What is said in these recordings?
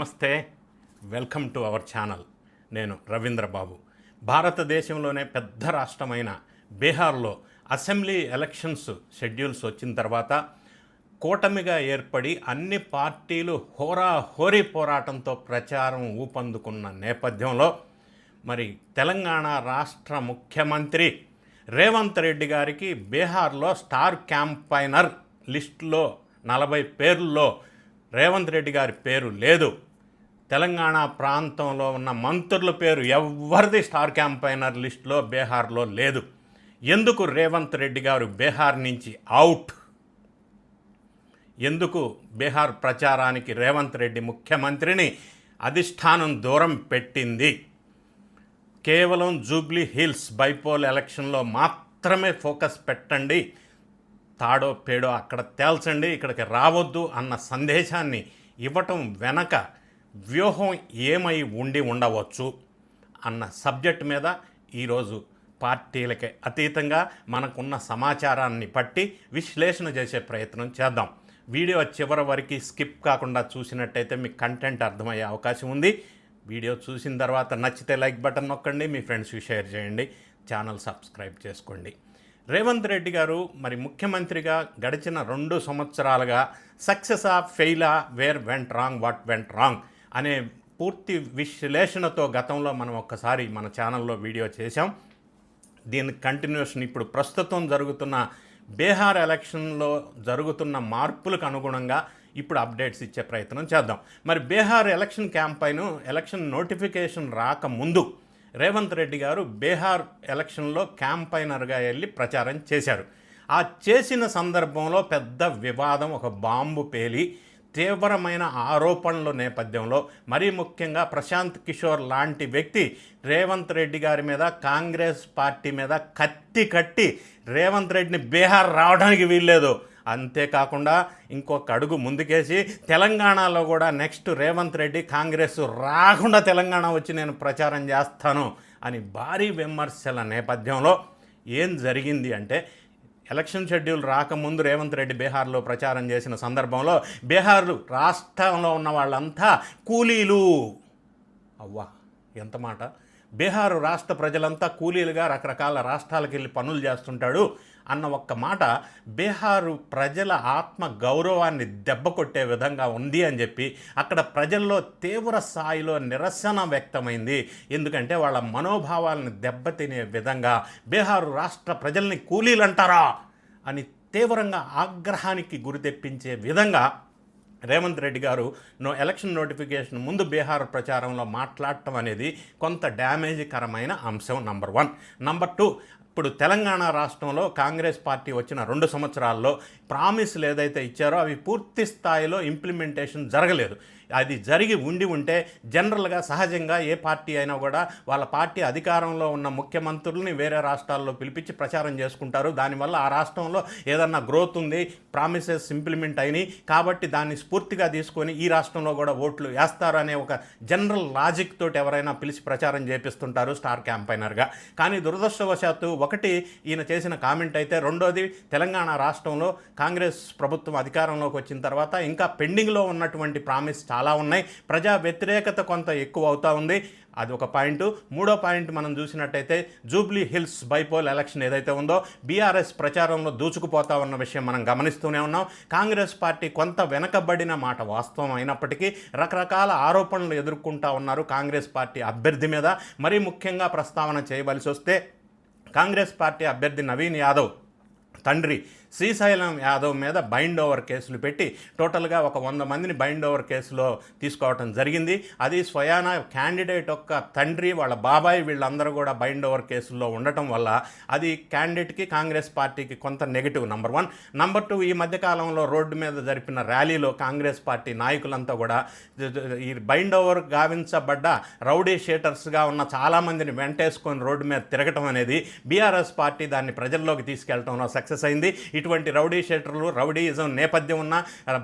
నమస్తే. Welcome to our channel. నేను రవీంద్రబాబు భారతదేశంలోనే పెద్ద రాష్ట్రమైన బీహార్లో అసెంబ్లీ ఎలక్షన్స్ షెడ్యూల్స్ వచ్చిన తర్వాత కూటమిగా ఏర్పడి అన్ని పార్టీలు హోరా హోరీ పోరాటంతో ప్రచారం ఊపందుకున్న నేపథ్యంలో మరి తెలంగాణ రాష్ట్ర ముఖ్యమంత్రి రేవంత్ రెడ్డి గారికి బీహార్లో స్టార్ క్యాంపైనర్ లిస్టులో నలభై పేర్లలో రేవంత్ రెడ్డి గారి పేరు లేదు. తెలంగాణ ప్రాంతంలో ఉన్న మంత్రుల పేరు ఎవరిది స్టార్ క్యాంపైనర్ లిస్టులో బీహార్లో లేదు. ఎందుకు రేవంత్ రెడ్డి గారు బీహార్ నుంచి అవుట్ ఎందుకు బీహార్ ప్రచారానికి రేవంత్ రెడ్డి ముఖ్యమంత్రిని అధిష్టానం దూరం పెట్టింది? కేవలం జూబ్లీ హిల్స్ బైపోల్ ఎలక్షన్లో మాత్రమే ఫోకస్ పెట్టండి. తాడో పేడో అక్కడ తేల్చండి ఇక్కడికి రావద్దు అన్న సందేశాన్ని ఇవ్వటం వెనక వ్యూహం ఏమై ఉండి ఉండవచ్చు అన్న సబ్జెక్ట్ మీద ఈరోజు పార్టీలకి అతీతంగా మనకున్న సమాచారాన్ని బట్టి విశ్లేషణ చేసే ప్రయత్నం చేద్దాం. వీడియో చివరి వరకు స్కిప్ కాకుండా చూసినట్టయితే మీకు కంటెంట్ అర్థమయ్యే అవకాశం ఉంది. వీడియో చూసిన తర్వాత నచ్చితే లైక్ బటన్ నొక్కండి మీ ఫ్రెండ్స్కి షేర్ చేయండి ఛానల్ సబ్స్క్రైబ్ చేసుకోండి. రేవంత్ రెడ్డి గారు మరి ముఖ్యమంత్రిగా గడిచిన రెండు సంవత్సరాలుగా సక్సెస్ ఆ ఫెయిలా where went wrong what went wrong అనే పూర్తి విశ్లేషణతో గతంలో మనం ఒక్కసారి మన ఛానల్లో వీడియో చేశాం. దీని కంటిన్యూషన్ ఇప్పుడు ప్రస్తుతం జరుగుతున్న బీహార్ ఎలక్షన్లో జరుగుతున్న మార్పులకు అనుగుణంగా ఇప్పుడు అప్డేట్స్ ఇచ్చే ప్రయత్నం చేద్దాం. మరి Bihar election campaign election notification రాకముందు రేవంత్ రెడ్డి గారు బీహార్ ఎలక్షన్లో క్యాంపైనర్గా వెళ్ళి ప్రచారం చేశారు. ఆ చేసిన సందర్భంలో పెద్ద వివాదం ఒక బాంబు పేలి తీవ్రమైన ఆరోపణల నేపథ్యంలో మరీ ముఖ్యంగా ప్రశాంత్ కిషోర్ లాంటి వ్యక్తి రేవంత్ రెడ్డి గారి మీద కాంగ్రెస్ పార్టీ మీద కత్తి కట్టి రేవంత్ రెడ్డిని బీహార్ రావడానికి వీల్లేదు. అంతేకాకుండా ఇంకొక అడుగు ముందుకేసి తెలంగాణలో కూడా నెక్స్ట్ రేవంత్ రెడ్డి కాంగ్రెస్ రాకుండా తెలంగాణ వచ్చి నేను ప్రచారం చేస్తాను అని భారీ విమర్శల నేపథ్యంలో ఏం జరిగింది అంటే ఎలక్షన్ షెడ్యూల్ రాకముందు రేవంత్ రెడ్డి బీహార్లో ప్రచారం చేసిన సందర్భంలో బీహార్ రాష్ట్రంలో ఉన్న వాళ్ళంతా కూలీలు. అవ్వా ఎంత మాట? బీహారు రాష్ట్ర ప్రజలంతా కూలీలుగా రకరకాల రాష్ట్రాలకు వెళ్ళి పనులు చేస్తుంటాడు అన్న ఒక్క మాట బీహారు ప్రజల ఆత్మ గౌరవాన్ని దెబ్బ కొట్టే విధంగా ఉంది అని చెప్పి అక్కడ ప్రజల్లో తీవ్ర స్థాయిలో నిరసన వ్యక్తమైంది. ఎందుకంటే వాళ్ళ మనోభావాలను దెబ్బతినే విధంగా బీహారు రాష్ట్ర ప్రజల్ని కూలీలు అంటారా అని తీవ్రంగా ఆగ్రహానికి గురి తెప్పించే విధంగా రేవంత్ రెడ్డి గారు నో ఎలక్షన్ నోటిఫికేషన్ ముందు బీహార్ ప్రచారంలో మాట్లాడటం అనేది కొంత డ్యామేజ్కరమైన అంశం నంబర్ వన్. నంబర్ టూ ఇప్పుడు తెలంగాణ రాష్ట్రంలో కాంగ్రెస్ పార్టీ వచ్చిన రెండు సంవత్సరాల్లో ప్రామిస్లు ఏదైతే ఇచ్చారో అవి పూర్తి స్థాయిలో ఇంప్లిమెంటేషన్ జరగలేదు. అది జరిగి ఉండి ఉంటే జనరల్గా సహజంగా ఏ పార్టీ అయినా కూడా వాళ్ళ పార్టీ అధికారంలో ఉన్న ముఖ్యమంత్రుల్ని వేరే రాష్ట్రాల్లో పిలిపించి ప్రచారం చేసుకుంటారు. దానివల్ల ఆ రాష్ట్రంలో ఏదన్నా గ్రోత్ ఉంది ప్రామిసెస్ ఇంప్లిమెంట్ అయినాయి. కాబట్టి దాన్ని స్ఫూర్తిగా తీసుకొని ఈ రాష్ట్రంలో కూడా ఓట్లు వేస్తారు అనే ఒక జనరల్ లాజిక్ తోటి ఎవరైనా పిలిచి ప్రచారం చేపిస్తుంటారు స్టార్ క్యాంపైనర్గా కానీ దురదృష్టవశాత్తు ఒకటి ఈయన చేసిన కామెంట్ అయితే రెండోది తెలంగాణ రాష్ట్రంలో కాంగ్రెస్ ప్రభుత్వం అధికారంలోకి వచ్చిన తర్వాత ఇంకా పెండింగ్లో ఉన్నటువంటి ప్రామిస్ చాలా ఉన్నాయి. ప్రజా వ్యతిరేకత కొంత ఎక్కువ అవుతూ ఉంది. అది ఒక పాయింట్. మూడో పాయింట్ మనం చూసినట్టయితే జూబ్లీ హిల్స్ బైపోల్ ఎలక్షన్ ఏదైతే ఉందో బీఆర్ఎస్ ప్రచారంలో దూచుకుపోతా ఉన్న విషయం మనం గమనిస్తూనే ఉన్నాం. కాంగ్రెస్ పార్టీ కొంత వెనకబడిన మాట వాస్తవం అయినప్పటికీ రకరకాల ఆరోపణలు ఎదుర్కొంటా ఉన్నారు కాంగ్రెస్ పార్టీ అభ్యర్థి మీద. మరీ ముఖ్యంగా ప్రస్తావన చేయవలసి వస్తే కాంగ్రెస్ పార్టీ అభ్యర్థి నవీన్ యాదవ్ తండ్రి శ్రీశైలం యాదవ్ మీద బైండ్ ఓవర్ కేసులు పెట్టి టోటల్గా ఒక వంద మందిని బైండ్ ఓవర్ కేసులో తీసుకోవటం జరిగింది. అది స్వయాన క్యాండిడేట్ యొక్క తండ్రి వాళ్ళ బాబాయ్ వీళ్ళందరూ కూడా బైండ్ ఓవర్ కేసుల్లో ఉండటం వల్ల అది క్యాండిడేట్కి కాంగ్రెస్ పార్టీకి కొంత negative number one number two ఈ మధ్యకాలంలో రోడ్డు మీద జరిపిన ర్యాలీలో కాంగ్రెస్ పార్టీ నాయకులంతా కూడా ఈ బైండ్ ఓవర్ గావించబడ్డ రౌడీ షేటర్స్గా ఉన్న చాలామందిని వెంటేసుకొని రోడ్డు మీద తిరగటం అనేది బీఆర్ఎస్ పార్టీ దాన్ని ప్రజల్లోకి తీసుకెళ్ళడంలో సక్సెస్ అయింది. ఇటువంటి రౌడీ షీటర్లు రౌడీయిజం నేపథ్యం ఉన్న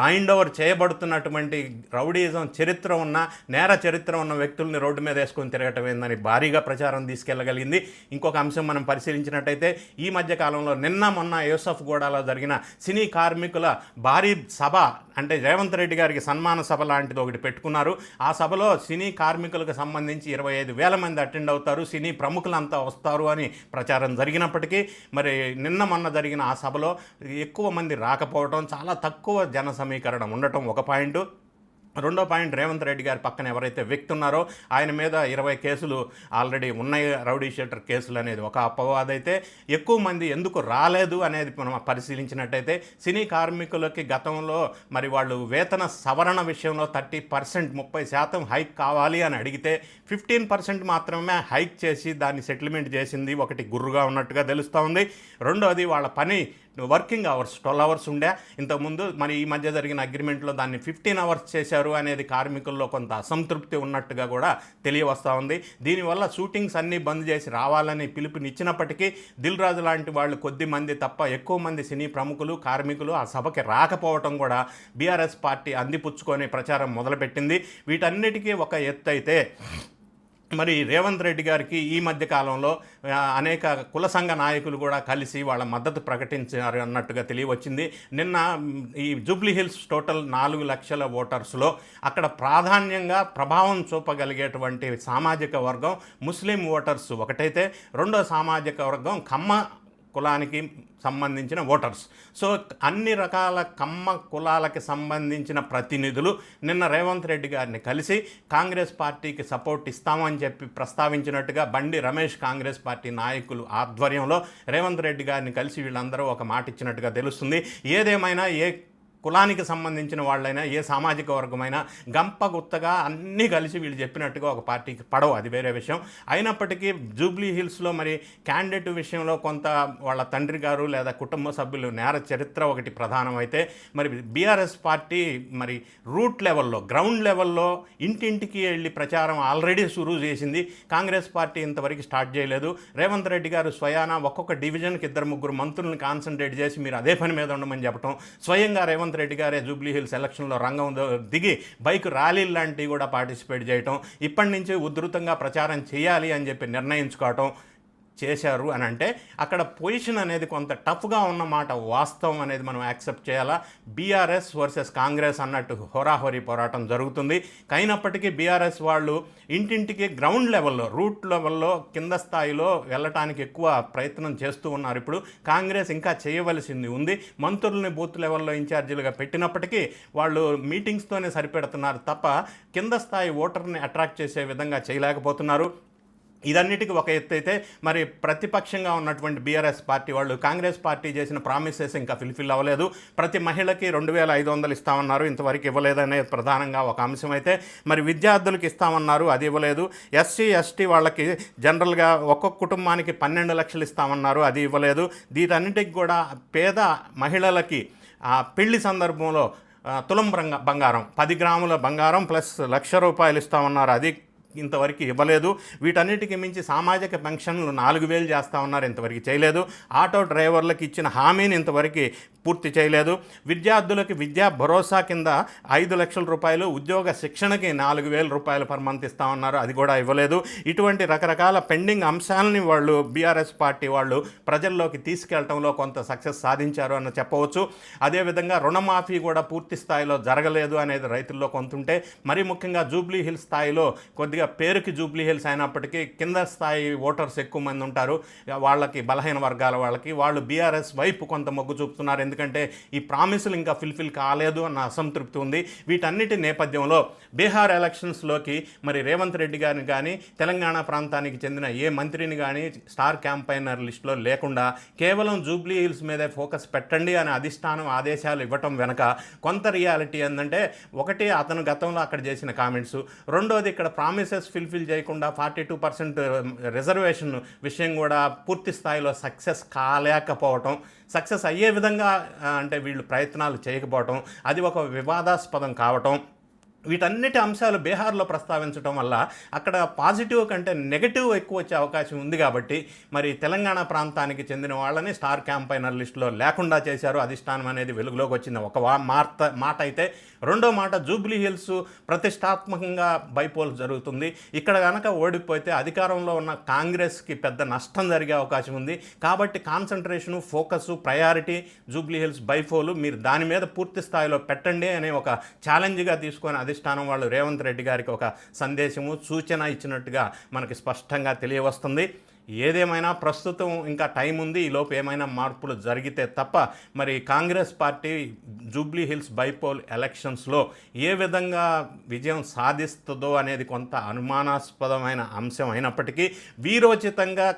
బైండ్ ఓవర్ చేయబడుతున్నటువంటి రౌడీయిజం చరిత్ర ఉన్న నేర చరిత్ర ఉన్న వ్యక్తుల్ని రోడ్డు మీద వేసుకొని తిరగటం ఏందని భారీగా ప్రచారం తీసుకెళ్ళగలిగింది. ఇంకొక అంశం మనం పరిశీలించినట్టయితే ఈ మధ్య కాలంలో నిన్న మొన్న యూసఫ్ గూడాలో జరిగిన సినీ కార్మికుల భారీ సభ అంటే రేవంత్ రెడ్డి గారికి సన్మాన సభ లాంటిది ఒకటి పెట్టుకున్నారు. ఆ సభలో సినీ కార్మికులకు సంబంధించి ఇరవై ఐదు వేల మంది అటెండ్ అవుతారు సినీ ప్రముఖులంతా వస్తారు అని ప్రచారం జరిగినప్పటికీ మరి నిన్న మొన్న జరిగిన ఆ సభలో ఎక్కువ మంది రాకపోవడం చాలా తక్కువ జన సమీకరణ ఉండటం ఒక పాయింట్. రెండో పాయింట్ రేవంత్ రెడ్డి గారి పక్కన ఎవరైతే వ్యక్తి ఉన్నారో ఆయన మీద ఇరవై కేసులు ఆల్రెడీ ఉన్నాయి రౌడీ షీటర్ కేసులు అనేది ఒక అపవాదైతే ఎక్కువ మంది ఎందుకు రాలేదు అనేది మనం పరిశీలించినట్టయితే సినీ కార్మికులకి గతంలో మరి వాళ్ళు వేతన సవరణ విషయంలో థర్టీ పర్సెంట్ ముప్పై శాతం హైక్ కావాలి అని అడిగితే ఫిఫ్టీన్ పర్సెంట్ మాత్రమే హైక్ చేసి దాన్ని సెటిల్మెంట్ చేసింది ఒకటి గుర్రుగా ఉన్నట్టుగా తెలుస్తూ ఉంది. రెండోది వాళ్ళ పని వర్కింగ్ అవర్స్ ట్వెల్వ్ అవర్స్ ఉండే. ఇంతకుముందు మరి ఈ మధ్య జరిగిన అగ్రిమెంట్లో దాన్ని ఫిఫ్టీన్ అవర్స్ చేశారు అనేది కార్మికుల్లో కొంత అసంతృప్తి ఉన్నట్టుగా కూడా తెలియవస్తూ ఉంది. దీనివల్ల షూటింగ్స్ అన్నీ బంద్ చేసి రావాలని పిలుపునిచ్చినప్పటికీ దిల్ రాజు లాంటి వాళ్ళు కొద్ది మంది తప్ప ఎక్కువ మంది సినీ ప్రముఖులు కార్మికులు ఆ సభకి రాకపోవటం కూడా బీఆర్ఎస్ పార్టీ అందిపుచ్చుకొని ప్రచారం మొదలుపెట్టింది. వీటన్నిటికీ ఒక ఎత్తు అయితే మరి రేవంత్ రెడ్డి గారికి ఈ మధ్య కాలంలో అనేక కుల సంఘ నాయకులు కూడా కలిసి వాళ్ళ మద్దతు ప్రకటించారు అన్నట్టుగా తెలియవచ్చింది. నిన్న ఈ జూబ్లీ హిల్స్ టోటల్ నాలుగు లక్షల ఓటర్స్లో అక్కడ ప్రాధాన్యంగా ప్రభావం చూపగలిగేటువంటి సామాజిక వర్గం ముస్లిం ఓటర్స్ ఒకటైతే రెండో సామాజిక వర్గం కమ్మ కులానికి సంబంధించిన ఓటర్స్ సో అన్ని రకాల కమ్మ కులాలకి సంబంధించిన ప్రతినిధులు నిన్న రేవంత్ రెడ్డి గారిని కలిసి కాంగ్రెస్ పార్టీకి సపోర్ట్ ఇస్తామని చెప్పి ప్రస్తావించినట్టుగా బండి రమేష్ కాంగ్రెస్ పార్టీ నాయకులు ఆధ్వర్యంలో రేవంత్ రెడ్డి గారిని కలిసి వీళ్ళందరూ ఒక మాట ఇచ్చినట్టుగా తెలుస్తుంది. ఏదేమైనా ఏ కులానికి సంబంధించిన వాళ్ళైనా ఏ సామాజిక వర్గమైనా గంప గుత్తగా అన్నీ కలిసి వీళ్ళు చెప్పినట్టుగా ఒక పార్టీకి పడవు. అది వేరే విషయం. అయినప్పటికీ జూబ్లీ హిల్స్లో మరి క్యాండిడేట్ విషయంలో కొంత వాళ్ళ తండ్రి గారు లేదా కుటుంబ సభ్యులు నేర చరిత్ర ఒకటి ప్రధానమైతే మరి బీఆర్ఎస్ పార్టీ మరి రూట్ లెవెల్లో గ్రౌండ్ లెవెల్లో ఇంటింటికి వెళ్ళి ప్రచారం ఆల్రెడీ సురు చేసింది. కాంగ్రెస్ పార్టీ ఇంతవరకు స్టార్ట్ చేయలేదు. రేవంత్ రెడ్డి గారు స్వయాన ఒక్కొక్క డివిజన్కి ఇద్దరు ముగ్గురు మంత్రులను కాన్సన్ట్రేట్ చేసి మీరు అదే పని మీద ఉండమని చెప్పడం స్వయంగా రేవంత్ రెడ్డి గారే జూబ్లీ హిల్స్ ఎలక్షన్లో రంగం దిగి బైక్ ర్యాలీలు లాంటివి కూడా పార్టిసిపేట్ చేయటం ఇప్పటి నుంచి ఉధృతంగా ప్రచారం చేయాలి అని చెప్పి నిర్ణయించుకోవటం చేశారు అని అంటే అక్కడ పొజిషన్ అనేది కొంత టఫ్గా ఉన్నమాట వాస్తవం అనేది మనం యాక్సెప్ట్ చేయాలా? బీఆర్ఎస్ వర్సెస్ కాంగ్రెస్ అన్నట్టు హోరాహోరీ పోరాటం జరుగుతుంది. అయినప్పటికీ బీఆర్ఎస్ వాళ్ళు ఇంటింటికి గ్రౌండ్ లెవెల్లో రూట్ లెవెల్లో కింద స్థాయిలో వెళ్ళటానికి ఎక్కువ ప్రయత్నం చేస్తూ ఉన్నారు. ఇప్పుడు కాంగ్రెస్ ఇంకా చేయవలసింది ఉంది. మంత్రుల్ని బూత్ లెవెల్లో ఇన్ఛార్జీలుగా పెట్టినప్పటికీ వాళ్ళు మీటింగ్స్తోనే సరిపెడుతున్నారు తప్ప కింద స్థాయి ఓటర్ని అట్రాక్ట్ చేసే విధంగా చేయలేకపోతున్నారు. ఇదన్నిటికీ ఒక ఎత్తు అయితే మరి ప్రతిపక్షంగా ఉన్నటువంటి బీఆర్ఎస్ పార్టీ వాళ్ళు కాంగ్రెస్ పార్టీ చేసిన ప్రామిసెస్ ఇంకా ఫిల్ఫిల్ అవ్వలేదు. ప్రతి మహిళకి రెండు వేల ఐదు వందలు ఇస్తామన్నారు. ఇంతవరకు ఇవ్వలేదనే ప్రధానంగా ఒక అంశం అయితే మరి విద్యార్థులకు ఇస్తామన్నారు. అది ఇవ్వలేదు. ఎస్సీ ఎస్టీ వాళ్ళకి జనరల్గా ఒక్కొక్క కుటుంబానికి పన్నెండు లక్షలు ఇస్తామన్నారు. అది ఇవ్వలేదు. వీటన్నిటికి కూడా పేద మహిళలకి ఆ పెళ్ళి సందర్భంలో తులం బంగారం పది గ్రాముల బంగారం ప్లస్ లక్ష రూపాయలు ఇస్తామన్నారు. అది ఇంతవరకు ఇవ్వలేదు. వీటన్నిటికి మించి సామాజిక పెన్షన్లు నాలుగు వేలు చేస్తా ఉన్నారు. ఇంతవరకు చేయలేదు. ఆటో డ్రైవర్లకు ఇచ్చిన హామీని ఇంతవరకు పూర్తి చేయలేదు. విద్యార్థులకు విద్యా భరోసా కింద ఐదు లక్షల రూపాయలు ఉద్యోగ శిక్షణకి నాలుగు వేల రూపాయలు పర్ మంత్ ఇస్తామన్నారు అది కూడా ఇవ్వలేదు. ఇటువంటి రకరకాల పెండింగ్ అంశాలని వాళ్ళు బీఆర్ఎస్ పార్టీ వాళ్ళు ప్రజల్లోకి తీసుకెళ్ళడంలో కొంత సక్సెస్ సాధించారు అని చెప్పవచ్చు. అదేవిధంగా రుణమాఫీ కూడా పూర్తి స్థాయిలో జరగలేదు అనేది రైతుల్లో కొంతుంటే మరీ ముఖ్యంగా జూబ్లీ హిల్స్ స్థాయిలో కొద్దిగా పేరుకి జూబ్లీ హిల్స్ అయినప్పటికీ కింద స్థాయి ఓటర్స్ ఎక్కువ మంది ఉంటారు. వాళ్ళకి బలహీన వర్గాల వాళ్ళకి వాళ్ళు బీఆర్ఎస్ వైపు కొంత మొగ్గు చూపుతున్నారు. ఎందుకంటే ఈ ప్రామిసులు ఇంకా ఫిల్ఫిల్ కాలేదు అన్న అసంతృప్తి ఉంది. వీటన్నిటి నేపథ్యంలో బీహార్ ఎలక్షన్స్లోకి మరి రేవంత్ రెడ్డి గారిని కానీ తెలంగాణ ప్రాంతానికి చెందిన ఏ మంత్రిని కానీ స్టార్ క్యాంపైనర్ లిస్టులో లేకుండా కేవలం జూబ్లీ హిల్స్ మీదే ఫోకస్ పెట్టండి అనే అధిష్టానం ఆదేశాలు ఇవ్వటం వెనక కొంత రియాలిటీ ఏంటంటే ఒకటి అతను గతంలో అక్కడ చేసిన కామెంట్స్. రెండోది ఇక్కడ ప్రామిసెస్ ఫిల్ఫిల్ చేయకుండా forty two percent um, reservation విషయం కూడా పూర్తి స్థాయిలో సక్సెస్ కాలేకపోవటం సక్సెస్ అయ్యే విధంగా అంటే వీళ్ళు ప్రయత్నాలు చేయకపోవటం అది ఒక వివాదాస్పదం కావటం వీటన్నిటి అంశాలు బీహార్లో ప్రస్తావించడం వల్ల అక్కడ పాజిటివ్ కంటే నెగటివ్ ఎక్కువ వచ్చే అవకాశం ఉంది కాబట్టి మరి తెలంగాణ ప్రాంతానికి చెందిన వాళ్ళని స్టార్ క్యాంపైనర్ లిస్టులో లేకుండా చేశారు. అధిష్టానం అనేది వెలుగులోకి వచ్చింది. ఒక మార్త మాట అయితే రెండో మాట జూబ్లీ హిల్స్ ప్రతిష్టాత్మకంగా బైపోల్ జరుగుతుంది. ఇక్కడ కనుక ఓడిపోతే అధికారంలో ఉన్న కాంగ్రెస్కి పెద్ద నష్టం జరిగే అవకాశం ఉంది. కాబట్టి concentration focus priority Jubilee Hills bypoll మీరు దాని మీద పూర్తి స్థాయిలో పెట్టండి అనే ఒక ఛాలెంజ్గా తీసుకొని అధిష్టానం వాళ్ళు రేవంత్ రెడ్డి గారికి ఒక సందేశము సూచన ఇచ్చినట్టుగా మనకి స్పష్టంగా తెలియవస్తుంది. ఏదేమైనా ప్రస్తుతం ఇంకా టైం ఉంది ఈ లోపు ఏమైనా మార్పులు జరిగితే తప్ప మరి కాంగ్రెస్ పార్టీ జూబ్లీ హిల్స్ బైపోల్ ఎలక్షన్స్లో ఏ విధంగా విజయం సాధిస్తుందో అనేది కొంత అనుమానాస్పదమైన అంశం అయినప్పటికీ వీరోచితంగా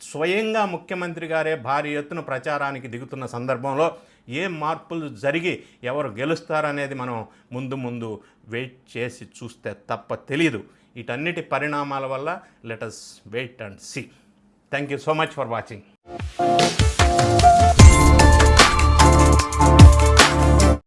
స్వయంగా ముఖ్యమంత్రి గారే భారీ ఎత్తున ప్రచారానికి దిగుతున్న సందర్భంలో ఏ మార్పులు జరిగి ఎవరు గెలుస్తారనేది మనం ముందు ముందు వెయిట్ చేసి చూస్తే తప్ప తెలియదు వీటన్నిటి పరిణామాల వల్ల let us wait and see. Thank you so much for watching.